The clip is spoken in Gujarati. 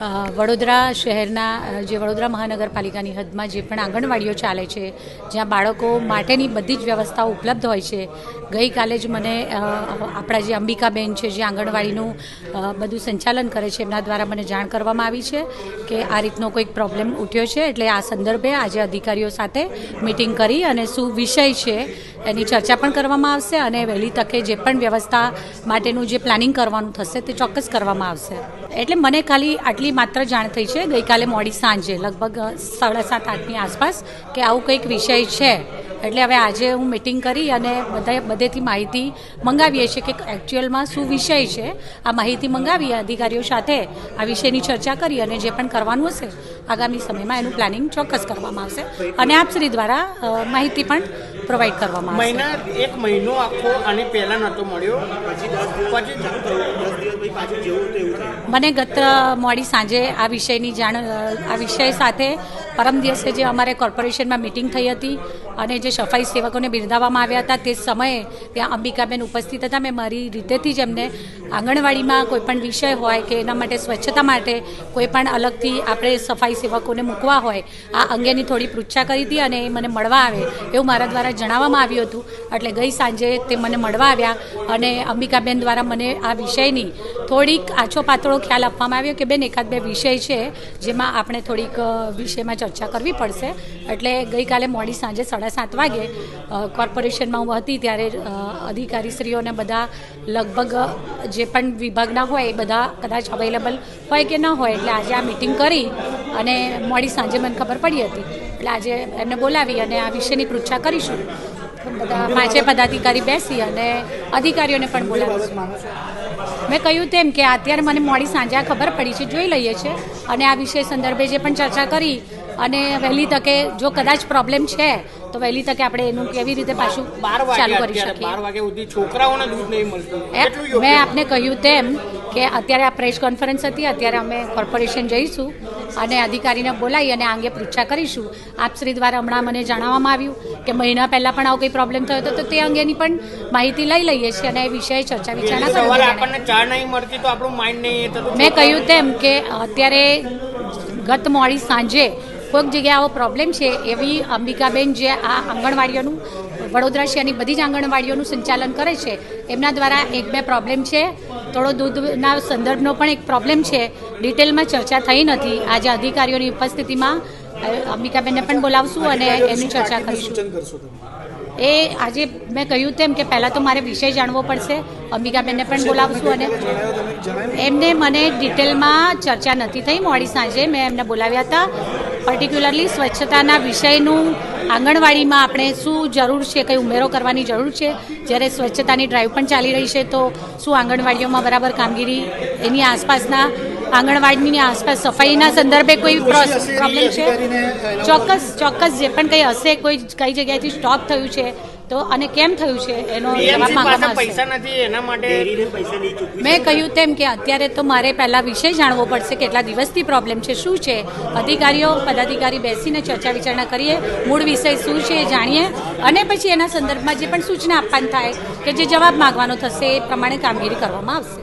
વડોદરા શહેરના જે વડોદરા મહાનગરપાલિકાની હદમાં જે પણ આંગણવાડીઓ ચાલે છે, જ્યાં બાળકો માટેની બધી જ વ્યવસ્થાઓ ઉપલબ્ધ હોય છે. ગઈકાલે જ મને આપણા જે અંબિકાબેન છે, જે આંગણવાડીનું બધું સંચાલન કરે છે, એમના દ્વારા મને જાણ કરવામાં આવી છે કે આ રીતનો કોઈક પ્રોબ્લેમ ઉઠ્યો છે. એટલે આ સંદર્ભે આજે અધિકારીઓ સાથે મિટિંગ કરી અને શું વિષય છે એની ચર્ચા પણ કરવામાં આવશે અને વહેલી તકે જે પણ વ્યવસ્થા માટેનું જે પ્લાનિંગ કરવાનું થશે તે ચોક્કસ કરવામાં આવશે. એટલે મને ખાલી આટલી માત્ર જાણ થઈ છે. ગઈકાલે મોડી સાંજે, લગભગ સાડા સાત, આઠની આસપાસ કે આવું કંઈક વિષય છે. એટલે હવે આજે હું મિટિંગ કરી અને બધા બધેથી માહિતી મંગાવીએ છીએ કે એકચ્યુઅલમાં શું વિષય છે. આ માહિતી મંગાવી અધિકારીઓ સાથે આ વિષયની ચર્ચા કરી અને જે પણ કરવાનું હશે, આગામી સમયમાં એનું પ્લાનિંગ ચોક્કસ કરવામાં આવશે. અને આપ શ્રી દ્વારા માહિતી પણ પ્રોવાઈડ કરવામાં મહિના એક મહિનો આખો આને પહેલા નહોતો મળ્યો. મને ગત મોડી સાંજે આ વિષયની જાણ આ વિષય સાથે પરમ દિવસે જે અમારે કોર્પોરેશનમાં મિટિંગ થઈ હતી અને જે સફાઈ સેવકોને બિરદાવવામાં આવ્યા હતા તે સમયે ત્યાં અંબિકાબેન ઉપસ્થિત હતા. મેં મારી રીતેથી જ એમને આંગણવાડીમાં કોઈપણ વિષય હોય કે એના માટે સ્વચ્છતા માટે કોઈપણ અલગથી આપણે સફાઈ સેવકોને મૂકવા હોય આ અંગેની થોડી પૃચ્છા કરી હતી અને એ મને મળવા આવે એવું મારા દ્વારા જણાવવામાં આવ્યું હતું. એટલે ગઈ સાંજે તે મને મળવા આવ્યા અને અંબિકાબેન દ્વારા મને આ વિષયની થોડીક આછો પાતળો ખ્યાલ આપવામાં આવ્યો કે, બેન, એકાદ બે વિષય છે જેમાં આપણે થોડીક વિષયમાં ચર્ચા કરવી પડશે. એટલે ગઈકાલે મોડી સાંજે સાડા સાત વાગે કોર્પોરેશનમાં હું હતી ત્યારે અધિકારીશ્રીઓને બધા લગભગ જે પણ વિભાગના હોય એ બધા કદાચ અવેલેબલ હોય કે ન હોય, એટલે આજે આ મિટિંગ કરી અને મોડી સાંજે મને ખબર પડી હતી. એટલે આજે એમને બોલાવી અને આ વિષયની પૃચ્છા કરીશું. બધા પાંચે પદાધિકારી બેસી અને અધિકારીઓને પણ બોલાવીશું. મેં કહ્યું તેમ કે અત્યારે મને મોડી સાંજે આ ખબર પડી છે જોઈ લઈએ છે. અને આ વિષય સંદર્ભે જે પણ ચર્ચા કરી અને વહેલી તકે જો કદાચ પ્રોબ્લેમ છે તો વહેલી તકે આપણે એનું કેવી રીતે પાછું ચાલુ કરી શકીએ. મેં આપને કહ્યું તેમ કે અત્યારે આ પ્રેસ કોન્ફરન્સ હતી અત્યારે અમે કોર્પોરેશન જઈશું અને અધિકારીને બોલાવી અને આ અંગે પૃચ્છા કરીશું. આપશ્રી દ્વારા હમણાં મને જણાવવામાં આવ્યું કે મહિના પહેલાં પણ આવો કંઈ પ્રોબ્લેમ થયો હતો તો તે અંગેની પણ માહિતી લઈ લઈએ છીએ અને એ વિષય ચર્ચા વિચારણા મેં કહ્યું તેમ કે અત્યારે ગત મોડી સાંજે કોઈક જગ્યાએ આવો પ્રોબ્લેમ છે એવી અંબિકાબેન જે આ આંગણવાડીઓનું વડોદરા શહેરની બધી જ આંગણવાડીઓનું સંચાલન કરે છે એમના દ્વારા એક બે પ્રોબ્લેમ છે. થોડો દૂધના સંદર્ભનો પણ એક પ્રોબ્લેમ છે. ડિટેલમાં ચર્ચા થઈ નથી. આજે અધિકારીઓની ઉપસ્થિતિમાં અંબિકાબેનને પણ બોલાવશું અને એની ચર્ચા કરીશું. સૂચન કરશો તમે એ આજે મેં કહ્યું તેમ કે પહેલાં તો મારે વિષય જાણવો પડશે. અંબિકાબેનને પણ બોલાવશું અને એમને મને ડિટેલમાં ચર્ચા નથી થઈ. મોડી સાંજે મેં એમને બોલાવ્યા હતા. પર્ટિક્યુલરલી સ્વચ્છતાના વિષયનું આંગણવાડીમાં આપણે શું જરૂર છે, કંઈ ઉમેરો કરવાની જરૂર છે. જ્યારે સ્વચ્છતાની ડ્રાઈવ પણ ચાલી રહી છે, તો શું આંગણવાડીઓમાં બરાબર કામગીરી, એની આસપાસના આંગણવાડીની આસપાસ સફાઈના સંદર્ભે કોઈ પ્રોબ્લેમ છે? ચોક્કસ ચોક્કસ જે પણ કંઈ હશે કોઈ કઈ જગ્યાએથી સ્ટોપ થયું છે તો અને કેમ થયું છે એનો જવાબ માંગવામાં મેં કહ્યું તેમ કે અત્યારે તો મારે પહેલાં વિષય જાણવો પડશે કેટલા દિવસથી પ્રોબ્લેમ છે શું છે? અધિકારીઓ પદાધિકારી બેસીને ચર્ચા વિચારણા કરીએ મૂળ વિષય શું છે એ જાણીએ અને પછી એના સંદર્ભમાં જે પણ સૂચના આપવાની થાય કે જે જવાબ માંગવાનો થશે એ પ્રમાણે કામગીરી કરવામાં આવશે.